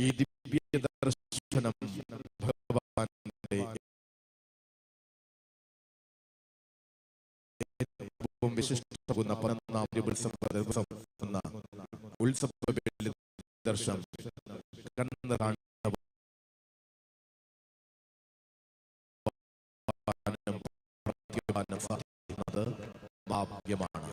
ഈ ദിവ്യ ദർശനം ഭഗവാന്റെ ഏറ്റവും വിശിഷ്ടമാകുന്ന പതിനൊന്നാം ഉത്സവ ദിവസം എന്ന ഉത്സവ ദർശനം കണ്ണ് സാധിക്കുന്നത് ഭാഗ്യമാണ്.